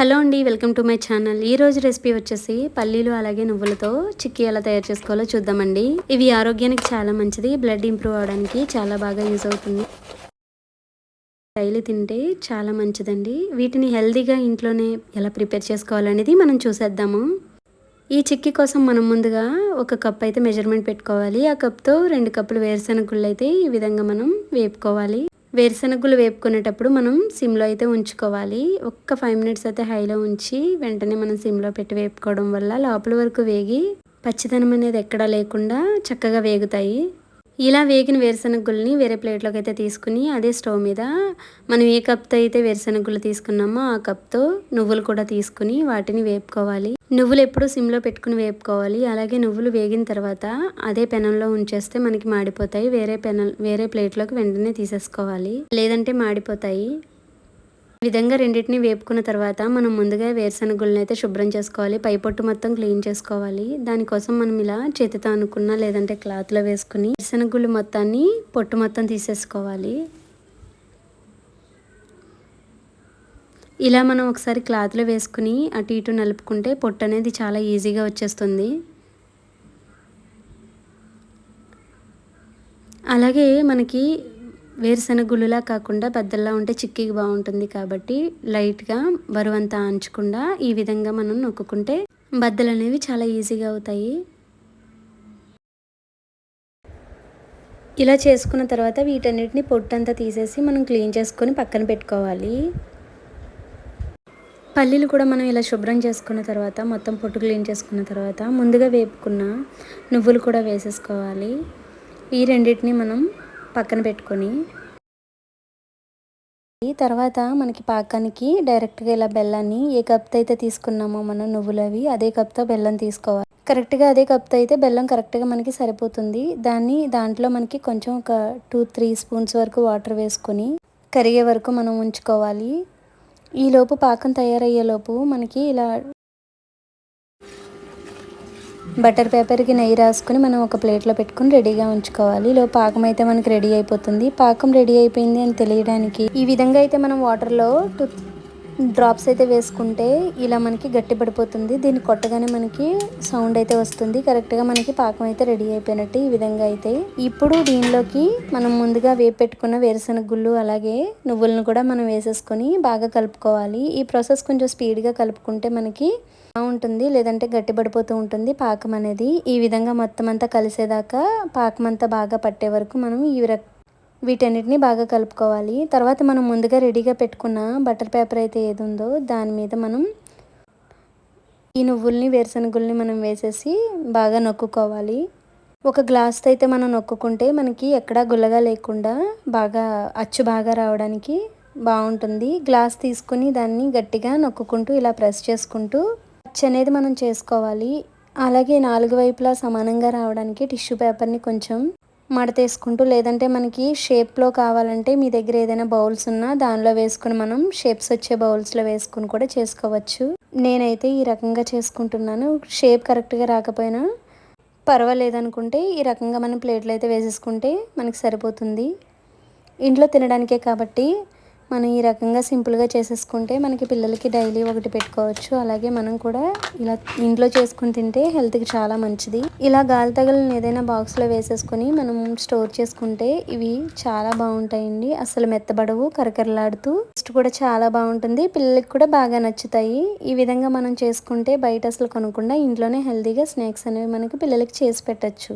Hello అండి welcome to my channel. ఈ రోజు రెసిపీ వచ్చేసి పల్లీలు అలాగే నువ్వులతో చిక్కీ ఎలా తయారు చేసుకోవాలో చూద్దామండి. ఇవి ఆరోగ్యానికి చాలా మంచిది బ్లడ్ ఇంప్రూవ్ అవడానికి చాలా బాగా యూజ్ అవుతుంది. డైలీ తింటే చాలా మంచిదండి. వీటిని హెల్తీగా ఇంట్లోనే ఎలా ప్రిపేర్ చేసుకోవాలనేది మనం చూసేద్దాము. ఈ చిక్కీ కోసం మనం ముందుగా ఒక కప్ అయితే మెజర్మెంట్ పెట్టుకోవాలి. ఆ కప్తో రెండు కప్పులు వేరుశనగుళ్ళు అయితే ఈ విధంగా మనం వేపుకోవాలి. వేరుశనగలు వేపుకునేటప్పుడు మనం సిమ్లో అయితే ఉంచుకోవాలి. ఒక్క ఫైవ్ మినిట్స్ అయితే హైలో ఉంచి వెంటనే మనం సిమ్లో పెట్టి వేపుకోవడం వల్ల లోపల వరకు వేగి పచ్చిదనం అనేది ఎక్కడా లేకుండా చక్కగా వేగుతాయి. ఇలా వేగిన వేరుశనగుల్ని వేరే ప్లేట్లోకి అయితే తీసుకుని అదే స్టవ్ మీద మనం ఏ కప్తో అయితే వేరుశనగులు తీసుకున్నామో ఆ కప్తో నువ్వులు కూడా తీసుకుని వాటిని వేపుకోవాలి. నువ్వులు ఎప్పుడు సిమ్లో పెట్టుకుని వేపుకోవాలి. అలాగే నువ్వులు వేగిన తర్వాత అదే పెనంలో ఉంచేస్తే మనకి మాడిపోతాయి. వేరే పెన వేరే ప్లేట్లోకి వెంటనే తీసేసుకోవాలి. లేదంటే మాడిపోతాయి. ఈ విధంగా రెండింటిని వేపుకున్న తర్వాత మనం ముందుగా వేరుశనగులను అయితే శుభ్రం చేసుకోవాలి. పై పొట్టు మొత్తం క్లీన్ చేసుకోవాలి. దానికోసం మనం ఇలా చేతితో అనుకున్న లేదంటే క్లాత్లో వేసుకుని వేరుశనగుళ్ళు మొత్తాన్ని పొట్టు మొత్తం తీసేసుకోవాలి. ఇలా మనం ఒకసారి క్లాత్లో వేసుకుని అటు ఇటు నలుపుకుంటే పొట్టు అనేది చాలా ఈజీగా వచ్చేస్తుంది. అలాగే మనకి వేరుశనగ గుళ్ళులా కాకుండా పెద్దల్లా ఉంటే చిక్కికి బాగుంటుంది కాబట్టి లైట్గా బరువంతా అంచకుండా ఈ విధంగా మనం నొక్కుంటే బద్దలు అనేవి చాలా ఈజీగా అవుతాయి. ఇలా చేసుకున్న తర్వాత వీటన్నిటిని పొట్టంతా తీసేసి మనం క్లీన్ చేసుకొని పక్కన పెట్టుకోవాలి. పల్లీలు కూడా మనం ఇలా శుభ్రం చేసుకున్న తర్వాత మొత్తం పొట్టు క్లీన్ చేసుకున్న తర్వాత ముందుగా వేపుకున్న నువ్వులు కూడా వేసేసుకోవాలి. ఈ రెండింటిని మనం పక్కన పెట్టుకొని తర్వాత మనకి పాకానికి డైరెక్ట్గా ఇలా బెల్లాన్ని ఏ కప్తో అయితే తీసుకున్నామో మనం నువ్వులు అవి అదే కప్తో బెల్లం తీసుకోవాలి. కరెక్ట్గా అదే కప్తో అయితే బెల్లం కరెక్ట్గా మనకి సరిపోతుంది. దాన్ని దాంట్లో మనకి కొంచెం ఒక టూ త్రీ స్పూన్స్ వరకు వాటర్ వేసుకొని కరిగే వరకు మనం ఉంచుకోవాలి. ఈలోపు పాకం తయారయ్యేలోపు మనకి ఇలా బటర్ పేపర్కి నెయ్యి రాసుకొని మనం ఒక ప్లేట్లో పెట్టుకుని రెడీగా ఉంచుకోవాలి. లో పాకం అయితే మనకి రెడీ అయిపోతుంది. పాకం రెడీ అయిపోయింది అని తెలియడానికి ఈ విధంగా అయితే మనం వాటర్లో టూ డ్రాప్స్ అయితే వేసుకుంటే ఇలా మనకి గట్టి పడిపోతుంది. దీన్ని కొట్టగానే మనకి సౌండ్ అయితే వస్తుంది. కరెక్ట్గా మనకి పాకం అయితే రెడీ అయిపోయినట్టు ఈ విధంగా అయితే. ఇప్పుడు దీనిలోకి మనం ముందుగా వేపెట్టుకున్న పెట్టుకున్న వేరుశనగ గుళ్ళు అలాగే నువ్వులను కూడా మనం వేసేసుకొని బాగా కలుపుకోవాలి. ఈ ప్రాసెస్ కొంచెం స్పీడ్గా కలుపుకుంటే మనకి ఉంటుంది లేదంటే గట్టి పడిపోతూ ఉంటుంది పాకం అనేది. ఈ విధంగా మొత్తం అంతా కలిసేదాకా పాకం అంతా బాగా పట్టే వరకు మనం ఈ వీటన్నిటిని బాగా కలుపుకోవాలి. తర్వాత మనం ముందుగా రెడీగా పెట్టుకున్న బటర్ పేపర్ అయితే ఏది ఉందో దాని మీద మనం ఈ నువ్వుల్ని వేరుశనగుల్ని మనం వేసేసి బాగా నొక్కుకోవాలి. ఒక గ్లాస్తో అయితే మనం నొక్కుంటే మనకి ఎక్కడా గుల్లగా లేకుండా బాగా అచ్చు బాగా రావడానికి బాగుంటుంది. గ్లాస్ తీసుకుని దాన్ని గట్టిగా నొక్కుకుంటూ ఇలా ప్రెస్ చేసుకుంటూ అచ్చు అనేది మనం చేసుకోవాలి. అలాగే నాలుగు వైపులా సమానంగా రావడానికి టిష్యూ పేపర్ని కొంచెం మడతేసుకుంటూ లేదంటే మనకి షేప్లో కావాలంటే మీ దగ్గర ఏదైనా బౌల్స్ ఉన్నా దానిలో వేసుకుని మనం షేప్స్ వచ్చే బౌల్స్లో వేసుకుని కూడా చేసుకోవచ్చు. నేనైతే ఈ రకంగా చేసుకుంటున్నాను. షేప్ కరెక్ట్గా రాకపోయినా పర్వాలేదనుకుంటే ఈ రకంగా మనం ప్లేట్లు అయితే వేసేసుకుంటే మనకి సరిపోతుంది. ఇంట్లో తినడానికే కాబట్టి మనం ఈ రకంగా సింపుల్గా చేసేసుకుంటే మనకి పిల్లలకి డైలీ ఒకటి పెట్టుకోవచ్చు. అలాగే మనం కూడా ఇలా ఇంట్లో చేసుకుని తింటే హెల్త్కి చాలా మంచిది. ఇలా గాలి తగలని ఏదైనా బాక్స్లో వేసేసుకొని మనం స్టోర్ చేసుకుంటే ఇవి చాలా బాగుంటాయండి. అసలు మెత్తబడవు కరకరలాడుతూ టేస్ట్ కూడా చాలా బాగుంటుంది. పిల్లలకి కూడా బాగా నచ్చుతాయి. ఈ విధంగా మనం చేసుకుంటే బయట అసలు కొనకుండా ఇంట్లోనే హెల్తీగా స్నాక్స్ అనేవి మనకి పిల్లలకి చేసి పెట్టచ్చు.